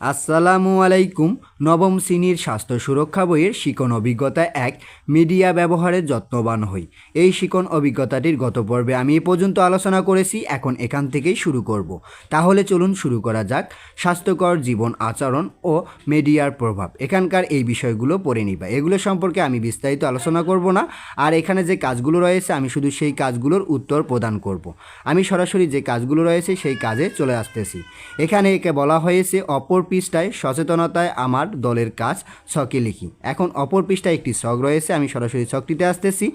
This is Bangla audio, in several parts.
আসসালামু আলাইকুম। নবম শ্রেণির স্বাস্থ্য সুরক্ষা বইয়ের শিকন অভিজ্ঞতা এক, মিডিয়া ব্যবহারের যত্নবান হই। এই শিকন অভিজ্ঞতাটির গত পর্বে আমি এ পর্যন্ত আলোচনা করেছি, এখন এখান থেকেই শুরু করব। তাহলে চলুন শুরু করা যাক। স্বাস্থ্যকর জীবন আচরণ ও মিডিয়ার প্রভাব। এখানকার এই বিষয়গুলো পড়ে নিবা। এগুলো সম্পর্কে আমি বিস্তারিত আলোচনা করব না। আর এখানে যে কাজগুলো রয়েছে, আমি শুধু সেই কাজগুলোর উত্তর প্রদান করব। আমি সরাসরি যে কাজগুলো রয়েছে, সেই কাজে চলে আসতেছি। এখানে একে বলা হয়েছে অপর পৃষ্ঠায় সচেতনতায় আমার দলের কাজ ছকে লিখি। এখন অপর পৃষ্ঠায় একটি ছক রয়েছে, আমি সরাসরি ছকটিতে আসতেছি।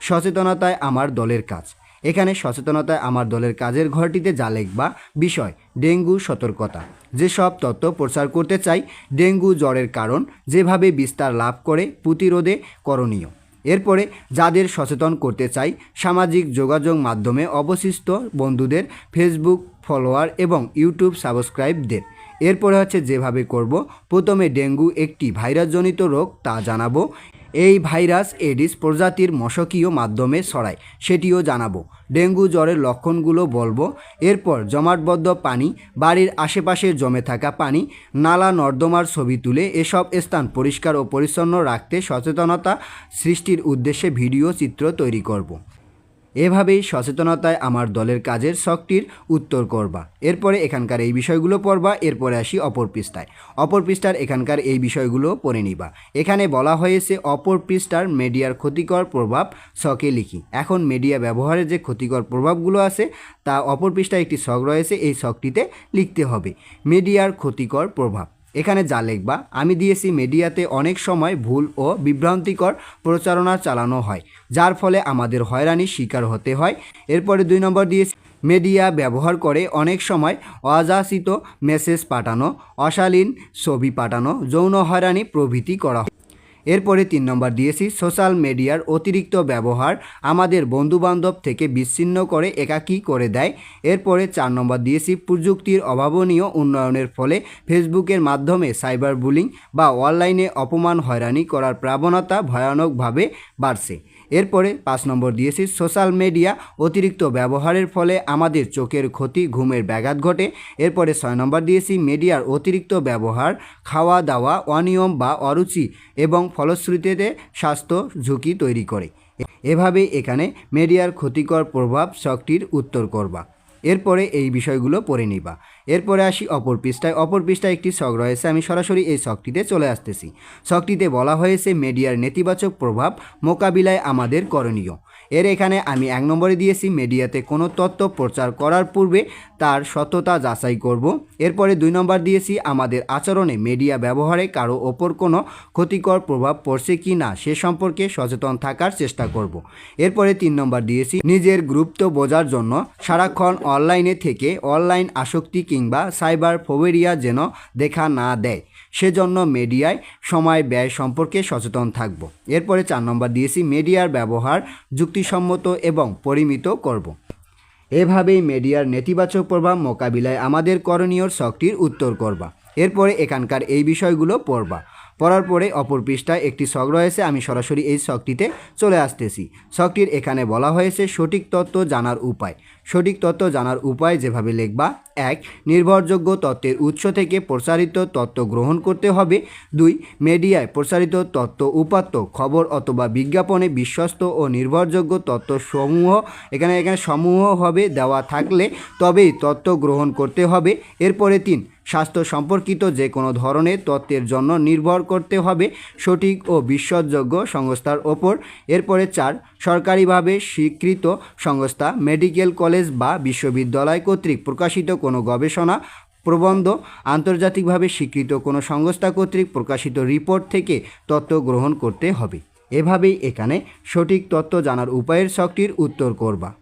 সচেতনতায় আমার দলের কাজ। এখানে সচেতনতায় আমার দলের কাজের ঘরটিতে যা লিখবা, বিষয়, ডেঙ্গু সতর্কতা। যেসব তথ্য প্রচার করতে চাই, ডেঙ্গু জ্বরের কারণ যেভাবে বিস্তার লাভ করে, প্রতিরোধে করণীয়। এরপরে যাদের সচেতন করতে চাই, সামাজিক যোগাযোগ মাধ্যমে অবশিষ্ট বন্ধুদের ফেসবুক ফলোয়ার এবং ইউটিউব সাবস্ক্রাইবদের। এরপরে হচ্ছে যেভাবে করব, প্রথমে ডেঙ্গু একটি ভাইরাসজনিত রোগ, তা জানাব। এই ভাইরাস, এডিস প্রজাতির মশকীয় মাধ্যমে ছড়ায়, সেটিও জানাব। ডেঙ্গু জ্বরের লক্ষণগুলো বলব। এরপর জমাটবদ্ধ পানি, বাড়ির আশেপাশে জমে থাকা পানি, নালা নর্দমার ছবি তুলে এসব স্থান পরিষ্কার ও পরিচ্ছন্ন রাখতে সচেতনতা সৃষ্টির উদ্দেশ্যে ভিডিও চিত্র তৈরি করব। এভাবেই সচেতনতায় আমার দলের কাজের শখটির উত্তর করবা। এরপরে এখানকার এই বিষয়গুলো পড়বা, এরপরে আসি অপর পৃষ্ঠায়। অপর পৃষ্ঠার এখানকার এই বিষয়গুলো পড়ে নিবা। এখানে বলা হয়েছে, অপর পৃষ্ঠার মিডিয়ার ক্ষতিকর প্রভাব শখে লিখি। এখন মিডিয়া ব্যবহারের যে ক্ষতিকর প্রভাবগুলো আছে, তা অপর পৃষ্ঠায় একটি শখ রয়েছে, এই শখটিতে লিখতে হবে। মিডিয়ার ক্ষতিকর প্রভাব। এখানে যা লিখবা, আমি দিয়েছি মিডিয়াতে অনেক সময় ভুল ও বিভ্রান্তিকর প্রচারণা চালানো হয়, যার ফলে আমাদের হয়রানির শিকার হতে হয়। এরপরে দুই নম্বর দিয়েছি, মিডিয়া ব্যবহার করে অনেক সময় অযাচিত মেসেজ পাঠানো, অশালীন ছবি পাঠানো, যৌন হয়রানি প্রভৃতি করা হয়। এরপরে তিন নম্বর দিয়েছি সোশ্যাল মিডিয়ার অতিরিক্ত ব্যবহার আমাদের বন্ধুবান্ধব থেকে বিচ্ছিন্ন করে একাকী করে দেয়। এরপরে চার নম্বর দিয়েছি প্রযুক্তির অভাবনীয় উন্নয়নের ফলে ফেসবুকের মাধ্যমে সাইবার বুলিং বা অনলাইনে অপমান হয়রানি করার প্রবণতা ভয়ানকভাবে বাড়ছে। এরপরে পাঁচ নম্বর দিয়েছি, সোশ্যাল মিডিয়া অতিরিক্ত ব্যবহারের ফলে আমাদের চোখের ক্ষতি, ঘুমের ব্যাঘাত ঘটে। এরপরে ছয় নম্বর দিয়েছি, মিডিয়ার অতিরিক্ত ব্যবহার খাওয়া দাওয়া অনিয়ম বা অরুচি এবং ফলশ্রুতিতে স্বাস্থ্য ঝুঁকি তৈরি করে। এভাবেই এখানে মিডিয়ার ক্ষতিকর প্রভাব শখটির উত্তর করবা। এরপরে এই বিষয়গুলো পড়ে নিবা। এরপরে আসি অপর পৃষ্ঠায়। অপর পৃষ্ঠায় একটি শখ রয়েছে। আমি সরাসরি এই শখটিতে চলে আসতেছি। শখটিতে বলা হয়েছে, মিডিয়ার নেতিবাচক প্রভাব মোকাবিলায় আমাদের করণীয়। এর এখানে আমি এক নম্বরে দিয়েছি মিডিয়াতে কোনো তথ্য প্রচার করার পূর্বে তার সত্যতা যাচাই করব। এরপরে দুই নম্বর দিয়েছি আমাদের আচরণে মিডিয়া ব্যবহারে কারও ওপর কোনো ক্ষতিকর প্রভাব পড়ছে কি না সে সম্পর্কে সচেতন থাকার চেষ্টা করব। এরপরে তিন নম্বর দিয়েছি নিজের গুরুত্ব বোঝার জন্য সারাক্ষণ অনলাইনে থেকে অনলাইন আসক্তি কিংবা সাইবার ফোবেরিয়া যেন দেখা না দেয়। সেজন্য মিডিয়ায় সময় ব্যয় সম্পর্কে সচেতন থাকব। এরপরে চার নম্বর দিয়েছি, মিডিয়ার ব্যবহার যুক্তিসম্মত এবং পরিমিত করব। এভাবেই মিডিয়ার নেতিবাচক প্রভাব মোকাবিলায় আমাদের করণীয় শখটির উত্তর করবা। এরপরে এখানকার এই বিষয়গুলো পড়বা। পড়ার পরে অপর পৃষ্ঠায় একটি শখ রয়েছে, আমি সরাসরি এই শখটিতে চলে আসতেছি। শখটির এখানে বলা হয়েছে, সঠিক তথ্য জানার উপায়। সঠিক তথ্য জানার উপায় যেভাবে লিখবা, এক, নির্ভরযোগ্য তত্ত্বের উৎস থেকে প্রচারিত তত্ত্ব গ্রহণ করতে হবে। দুই, মিডিয়ায় প্রচারিত তত্ত্ব উপাত্ত, খবর অথবা বিজ্ঞাপনে বিশ্বস্ত ও নির্ভরযোগ্য তথ্য সমূহ এখানে এখানে সমূহ হবে দেওয়া থাকলে তবেই তত্ত্ব গ্রহণ করতে হবে। এরপরে তিন স্বাস্থ্য সম্পর্কিত যে কোনো ধরনের তথ্যের জন্য নির্ভর করতে হবে সঠিক ও বিশ্বাসযোগ্য সংস্থার ওপর। এরপরে চার, সরকারিভাবে স্বীকৃত সংস্থা মেডিকেল কলেজ বা বিশ্ববিদ্যালয় কর্তৃক প্রকাশিত কোনো গবেষণা প্রবন্ধ, আন্তর্জাতিকভাবে স্বীকৃত কোনো সংস্থা কর্তৃক প্রকাশিত রিপোর্ট থেকে তথ্য গ্রহণ করতে হবে। এভাবেই এখানে সঠিক তথ্য জানার উপায়ের শখটির উত্তর করবা।